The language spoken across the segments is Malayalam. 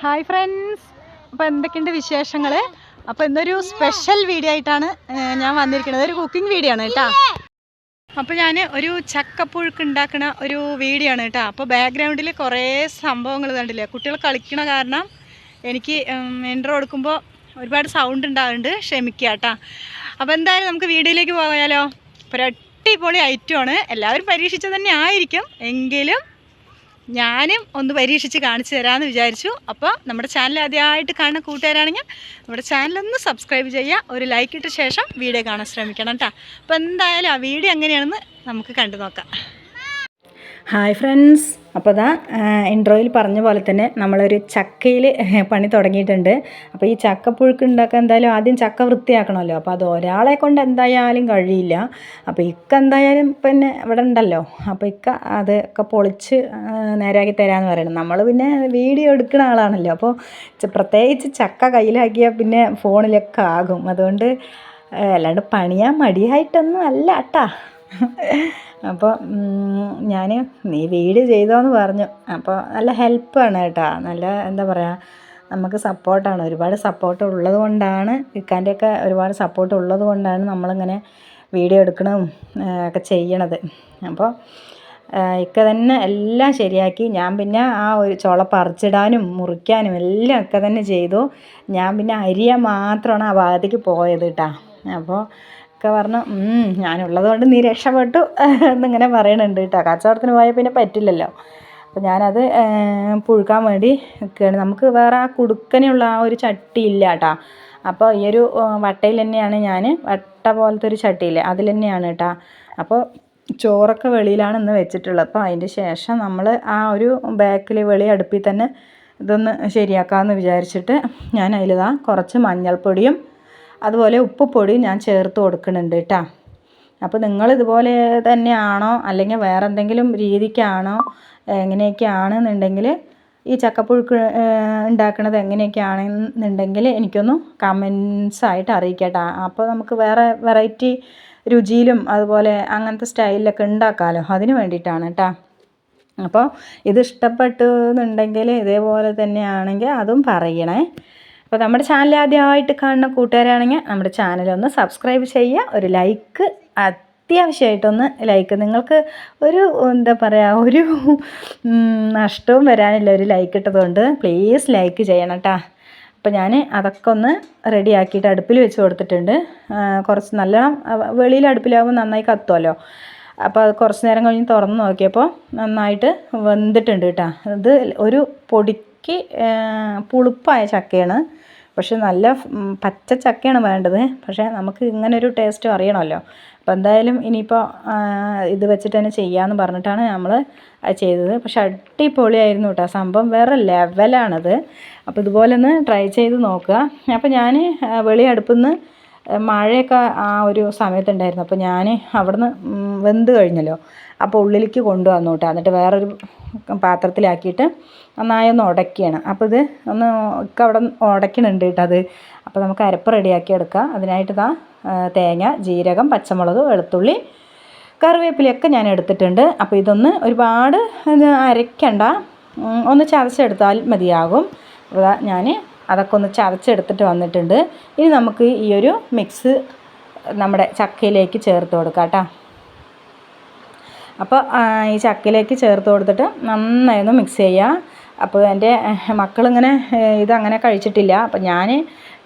ഹായ് ഫ്രണ്ട്സ് അപ്പോൾ എന്തൊക്കെയുണ്ട് വിശേഷങ്ങൾ അപ്പോൾ ഇന്നൊരു സ്പെഷ്യൽ വീഡിയോ ആയിട്ടാണ് ഞാൻ വന്നിരിക്കുന്നത്. ഒരു കുക്കിംഗ് വീഡിയോ ആണ് കേട്ടോ. അപ്പോൾ ഞാൻ ഒരു ചക്കപ്പുഴുക്ക് ഉണ്ടാക്കുന്ന ഒരു വീഡിയോ ആണ് കേട്ടോ. അപ്പോൾ ബാക്ക്ഗ്രൗണ്ടിൽ കുറേ സംഭവങ്ങൾ കണ്ടില്ലേ? കുട്ടികൾ കളിക്കണ കാരണം എനിക്ക് എന്റർ കൊടുക്കുമ്പോൾ ഒരുപാട് സൗണ്ട് ഉണ്ടാകുന്നുണ്ട് ക്ഷമിക്കുക കേട്ടോ. അപ്പോൾ എന്തായാലും നമുക്ക് വീഡിയോയിലേക്ക് പോയാലോ? ഒരു അടിപൊളി ഐറ്റമാണ് എല്ലാവരും പരീക്ഷിച്ചത് തന്നെ ആയിരിക്കും. എങ്കിലും ഞാനും ഒന്ന് പരീക്ഷിച്ച് കാണിച്ചു തരാമെന്ന് വിചാരിച്ചു. അപ്പോൾ നമ്മുടെ ചാനൽ ആദ്യമായിട്ട് കാണുന്ന കൂട്ടുകാരാണെങ്കിൽ നമ്മുടെ ചാനലൊന്ന് സബ്സ്ക്രൈബ് ചെയ്യുക ഒരു ലൈക്ക് ഇട്ട ശേഷം വീഡിയോ കാണാൻ ശ്രമിക്കണം കേട്ടോ അപ്പോൾ എന്തായാലും ആ വീഡിയോ എങ്ങനെയാണെന്ന് നമുക്ക് കണ്ടു നോക്കാം. ഹായ് ഫ്രണ്ട്സ് അപ്പോൾ ദാ ഇൻട്രോയിൽ പറഞ്ഞ പോലെ തന്നെ നമ്മളൊരു ചക്കയിൽ പണി തുടങ്ങിയിട്ടുണ്ട്. അപ്പോൾ ഈ ചക്കപ്പുഴുക്ക് ഉണ്ടാക്കാൻ എന്തായാലും ആദ്യം ചക്ക വൃത്തിയാക്കണമല്ലോ. അപ്പോൾ അത് ഒരാളെ കൊണ്ട് എന്തായാലും കഴിയില്ല. അപ്പോൾ ഇക്ക എന്തായാലും പിന്നെ ഇവിടെ ഉണ്ടല്ലോ. അപ്പോൾ ഇക്ക അതൊക്കെ പൊളിച്ച് നേരാക്കി തരാമെന്ന് പറയണം. നമ്മൾ പിന്നെ വീഡിയോ എടുക്കുന്ന ആളാണല്ലോ. അപ്പോൾ പ്രത്യേകിച്ച് ചക്ക കയ്യിലാക്കിയാൽ പിന്നെ ഫോണിലൊക്കെ ആകും. അതുകൊണ്ട് അല്ലാണ്ട് പണിയാൻ മടിയായിട്ടൊന്നും അല്ല കേട്ടാ അപ്പോൾ ഞാൻ നീ വീഡിയോ ചെയ്തോന്ന് പറഞ്ഞു. അപ്പോൾ നല്ല ഹെൽപ്പാണ് കേട്ടോ. നല്ല എന്താ പറയുക നമുക്ക് സപ്പോർട്ടാണ്. ഒരുപാട് സപ്പോർട്ട് ഉള്ളത് കൊണ്ടാണ് ഇക്കാന്റെയൊക്കെ ഒരുപാട് സപ്പോർട്ട് ഉള്ളത് കൊണ്ടാണ് നമ്മളിങ്ങനെ വീഡിയോ എടുക്കണതും ഒക്കെ ചെയ്യണത്. അപ്പോൾ ഇക്ക തന്നെ എല്ലാം ശരിയാക്കി. ഞാൻ പിന്നെ ആ ഒരു ചുള പറിച്ചിടാനും മുറിക്കാനും എല്ലാം ഒക്കെ തന്നെ ചെയ്തു. ഞാൻ പിന്നെ അരിയ മാത്രമാണ് ആ ഭാഗത്തേക്ക് പോയത് കേട്ടോ. അപ്പോൾ ഒക്കെ പറഞ്ഞു "ഉം, ഞാനുള്ളത് കൊണ്ട് നീ രക്ഷപ്പെട്ടു. എന്നിങ്ങനെ പറയണുണ്ട് കേട്ടോ. കച്ചവടത്തിന് പോയാൽ പിന്നെ പറ്റില്ലല്ലോ. അപ്പം ഞാനത് പുഴുക്കാൻ വേണ്ടി നിൽക്കുകയാണ് നമുക്ക് വേറെ ആ കുടുക്കനുള്ള ആ ഒരു ചട്ടി ഇല്ല കേട്ടോ. അപ്പോൾ ഈ ഒരു വട്ടയിൽ തന്നെയാണ് ഞാൻ വട്ട പോലത്തെ ഒരു ചട്ടിയില്ലേ അതിൽ തന്നെയാണ് കേട്ടോ. അപ്പോൾ ചോറൊക്കെ വെളിയിലാണ് ഇന്ന് വെച്ചിട്ടുള്ളത്. അപ്പോൾ അതിന്റെ ശേഷം നമ്മൾ ആ ഒരു ബാക്കിൽ വെളി അടുപ്പിൽ തന്നെ ഇതൊന്ന് ശരിയാക്കാമെന്ന് വിചാരിച്ചിട്ട് ഞാൻ അതിലിതാ കുറച്ച് മഞ്ഞൾപ്പൊടിയും അതുപോലെ ഉപ്പുപൊടി ഞാൻ ചേർത്ത് കൊടുക്കുന്നുണ്ട് കേട്ടോ അപ്പോൾ നിങ്ങൾ ഇതുപോലെ തന്നെയാണോ അല്ലെങ്കിൽ വേറെ എന്തെങ്കിലും രീതിക്കാണോ എങ്ങനെയൊക്കെയാണെന്നുണ്ടെങ്കിൽ ഈ ചക്കപ്പുഴുക്ക് ഉണ്ടാക്കുന്നത് എങ്ങനെയൊക്കെയാണെന്നുണ്ടെങ്കിൽ എനിക്കൊന്ന് കമൻസ് ആയിട്ട് അറിയിക്കട്ടോ. അപ്പോൾ നമുക്ക് വേറെ വെറൈറ്റി രുചിയിലും അതുപോലെ അങ്ങനത്തെ സ്റ്റൈലിലൊക്കെ ഉണ്ടാക്കാമല്ലോ അതിന് വേണ്ടിയിട്ടാണ് കേട്ടോ അപ്പോൾ ഇത് ഇഷ്ടപ്പെട്ടു എന്നുണ്ടെങ്കിൽ ഇതേപോലെ തന്നെയാണെങ്കിൽ അതും പറയണേ. അപ്പോൾ നമ്മുടെ ചാനൽ ആദ്യമായിട്ട് കാണുന്ന കൂട്ടുകാരാണെങ്കിൽ നമ്മുടെ ചാനലൊന്ന് സബ്സ്ക്രൈബ് ചെയ്യുക ഒരു ലൈക്ക് അത്യാവശ്യമായിട്ടൊന്ന് ലൈക്ക് നിങ്ങൾക്ക് ഒരു എന്താ പറയുക ഒരു നഷ്ടവും വരാനില്ല ഒരു ലൈക്ക് ഇട്ടതുകൊണ്ട്. പ്ലീസ് ലൈക്ക് ചെയ്യണം കേട്ടോ അപ്പോൾ ഞാൻ അതൊക്കെ ഒന്ന് റെഡി ആക്കിയിട്ട് അടുപ്പിൽ വെച്ച് കൊടുത്തിട്ടുണ്ട്. കുറച്ച് നല്ല വെളിയിൽ അടുപ്പിലാകുമ്പോൾ നന്നായി കത്തുമല്ലോ അപ്പോൾ അത് കുറച്ച് നേരം കഴിഞ്ഞ് തുറന്ന് നോക്കിയപ്പോൾ നന്നായിട്ട് വെന്തിട്ടുണ്ട് കേട്ടോ ഇത് ഒരു പൊടിക്ക് ആ, പുളിപ്പായ ചക്കയാണ്. പക്ഷെ നല്ല പച്ച ചക്കയാണ് വേണ്ടത്. പക്ഷേ നമുക്ക് ഇങ്ങനെ ഒരു ടേസ്റ്റ് അറിയണമല്ലോ. അപ്പോൾ എന്തായാലും ഇനിയിപ്പോൾ ഇത് വെച്ചിട്ട് തന്നെ ചെയ്യാമെന്ന് പറഞ്ഞിട്ടാണ് നമ്മൾ ചെയ്തത്. പക്ഷെ അടിപൊളിയായിരുന്നു കേട്ടോ സംഭവം. വേറെ ലെവലാണത്. അപ്പോൾ ഇതുപോലെ ഒന്ന് ട്രൈ ചെയ്ത് നോക്കുക. അപ്പോൾ ഞാൻ വെളി അടുപ്പിൽ നിന്ന് മഴയൊക്കെ ആ ഒരു സമയത്തുണ്ടായിരുന്നു. അപ്പോൾ ഞാൻ അവിടുന്ന് വെന്ത് കഴിഞ്ഞല്ലോ. അപ്പോൾ ഉള്ളിലേക്ക് കൊണ്ടുവന്നു കേട്ടോ. എന്നിട്ട് വേറൊരു പാത്രത്തിലാക്കിയിട്ട് നന്നായി ഒന്ന് ഉടക്കുകയാണ് അപ്പോൾ ഇത് ഒന്ന് ഒക്കെ അവിടെ ഉടക്കണുണ്ട് കേട്ടോ അത്. അപ്പോൾ നമുക്ക് അരപ്പ് റെഡിയാക്കി എടുക്കാം. അതിനായിട്ട് ഇതാ തേങ്ങ ജീരകം പച്ചമുളക് വെളുത്തുള്ളി കറിവേപ്പിലയൊക്കെ ഞാൻ എടുത്തിട്ടുണ്ട്. അപ്പോൾ ഇതൊന്ന് ഒരുപാട് അരയ്ക്കണ്ട. ഒന്ന് ചതച്ചെടുത്താൽ മതിയാകും. അപ്പോൾ ഞാൻ അതൊക്കെ ഒന്ന് ചതച്ചെടുത്തിട്ട് വന്നിട്ടുണ്ട്. ഇനി നമുക്ക് ഈ ഒരു മിക്സ് നമ്മുടെ ചക്കയിലേക്ക് ചേർത്ത് കൊടുക്കാം കേട്ടോ. അപ്പോൾ ഈ ചക്കിലേക്ക് ചേർത്ത് കൊടുത്തിട്ട് നന്നായി ഒന്ന് മിക്സ് ചെയ്യുക അപ്പോൾ എന്റെ മക്കളിങ്ങനെ ഇതങ്ങനെ കഴിച്ചിട്ടില്ല. അപ്പോൾ ഞാൻ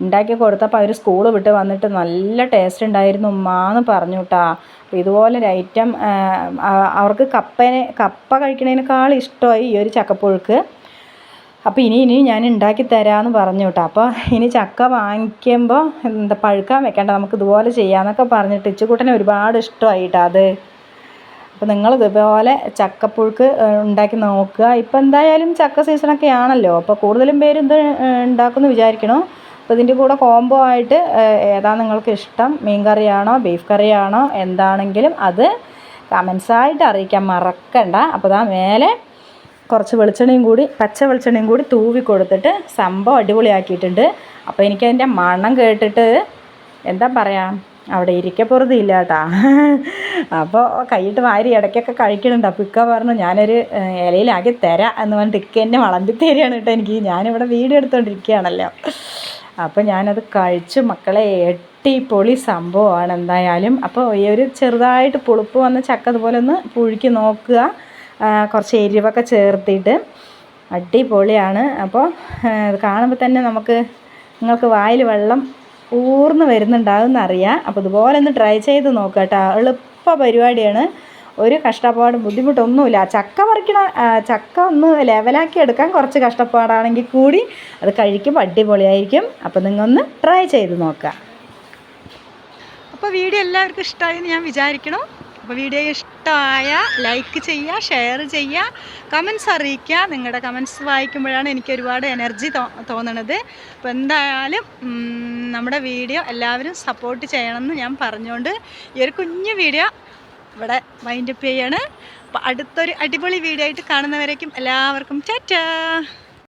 ഉണ്ടാക്കി കൊടുത്തപ്പോൾ അവർ സ്കൂൾ വിട്ട് വന്നിട്ട് നല്ല ടേസ്റ്റ് ഉണ്ടായിരുന്നു ഉമ്മാന്ന് പറഞ്ഞു കേട്ടാ അപ്പോൾ ഇതുപോലൊരു ഐറ്റം അവർക്ക് കപ്പനെ കപ്പ കഴിക്കണതിനേക്കാൾ ഇഷ്ടമായി ഈ ഒരു ചക്കപ്പുഴുക്ക്. അപ്പോൾ ഇനി ഇനി ഞാൻ ഉണ്ടാക്കി തരാമെന്ന് പറഞ്ഞു കേട്ടോ അപ്പോൾ ഇനി ചക്ക വാങ്ങിക്കുമ്പോൾ എന്താ പഴുക്കാൻ വെക്കേണ്ട നമുക്ക് ഇതുപോലെ ചെയ്യാമെന്നൊക്കെ പറഞ്ഞിട്ട് ഇച്ചുകൂട്ടനെ ഒരുപാട് ഇഷ്ടമായി അത്. അപ്പോൾ നിങ്ങൾ ഇതുപോലെ ചക്കപ്പുഴുക്ക് ഉണ്ടാക്കി നോക്കുക. ഇപ്പോൾ എന്തായാലും ചക്ക സീസണൊക്കെ ആണല്ലോ. അപ്പോൾ കൂടുതലും പേര് ഇത് ഉണ്ടാക്കുമെന്ന് വിചാരിക്കണോ. അപ്പോൾ ഇതിന്റെ കൂടെ കോംബോ ആയിട്ട് ഏതാ നിങ്ങൾക്ക് ഇഷ്ടം? മീൻ കറിയാണോ ബീഫ് കറിയാണോ എന്താണെങ്കിലും അത് കമൻസായിട്ട് അറിയിക്കാൻ മറക്കണ്ട. അപ്പോൾ ദാ മേലെ കുറച്ച് വെളിച്ചെണ്ണയും കൂടി പച്ച വെളിച്ചെണ്ണയും കൂടി തൂവി കൊടുത്തിട്ട് സംഭവം അടിപൊളിയാക്കിയിട്ടുണ്ട്. അപ്പോൾ എനിക്കതിന്റെ മണം കേട്ടിട്ട് എന്താ പറയുക അവിടെ ഇരിക്കപ്പുറതില്ല കേട്ടാ. അപ്പോൾ കൈയിട്ട് വാരി ഇടയ്ക്കൊക്കെ കഴിക്കുന്നുണ്ട് അപ്പോൾ ഇക്ക പറഞ്ഞു ഞാനൊരു ഇലയിലാക്കി തരാം എന്ന് പറഞ്ഞിട്ട് ഇക്ക എന്നെ വളമ്പി തരികയാണ് കേട്ടോ എനിക്ക്. ഞാനിവിടെ വീഡിയോ എടുത്തുകൊണ്ടിരിക്കുകയാണല്ലോ അപ്പോൾ ഞാനത് കഴിച്ചു. മക്കളെ എട്ടിപ്പൊളി സംഭവമാണ് എന്തായാലും. അപ്പോൾ ഈ ഒരു ചെറുതായിട്ട് പുളിപ്പ് വന്ന ചക്ക അതുപോലെ ഒന്ന് പുഴുക്കി നോക്കുക. കുറച്ച് എരിവൊക്കെ ചേർത്തിട്ട്. അടിപൊളിയാണ്. അപ്പോൾ ഇത് കാണുമ്പോൾ തന്നെ നമുക്ക് നിങ്ങൾക്ക് വായിൽ വെള്ളം ഊർന്ന് വരുന്നുണ്ടാകുമെന്ന് എന്നറിയാം അപ്പോൾ ഇതുപോലെ ഒന്ന് ട്രൈ ചെയ്ത് നോക്കുക കേട്ടോ. എളുപ്പ പരിപാടിയാണ്. ഒരു കഷ്ടപ്പാടും ബുദ്ധിമുട്ടൊന്നുമില്ല. ചക്ക പറിക്കണ ചക്ക ഒന്ന് ലെവലാക്കി എടുക്കാൻ കുറച്ച് കഷ്ടപ്പാടാണെങ്കിൽ കൂടി അത് കഴിക്കുമ്പോൾ അടിപൊളിയായിരിക്കും. അപ്പോൾ നിങ്ങൊന്ന് ട്രൈ ചെയ്ത് നോക്കുക. അപ്പോൾ വീഡിയോ എല്ലാവർക്കും ഇഷ്ടമായി എന്ന് ഞാൻ വിചാരിക്കണം അപ്പോൾ വീഡിയോ ഇഷ്ടമായ ലൈക്ക് ചെയ്യുക ഷെയർ ചെയ്യുക കമൻസ് അറിയിക്കുക. നിങ്ങളുടെ കമൻസ് വായിക്കുമ്പോഴാണ് എനിക്ക് ഒരുപാട് എനർജി തോന്നണത്. അപ്പോൾ എന്തായാലും നമ്മുടെ വീഡിയോ എല്ലാവരും സപ്പോർട്ട് ചെയ്യണമെന്ന് ഞാൻ പറഞ്ഞുകൊണ്ട് ഈ ഒരു കുഞ്ഞു വീഡിയോ ഇവിടെ വൈൻഡപ്പ് ചെയ്യാണ്. അപ്പോൾ അടുത്തൊരു അടിപൊളി വീഡിയോ ആയിട്ട് കാണുന്നവരേക്കും എല്ലാവർക്കും ടാറ്റാ!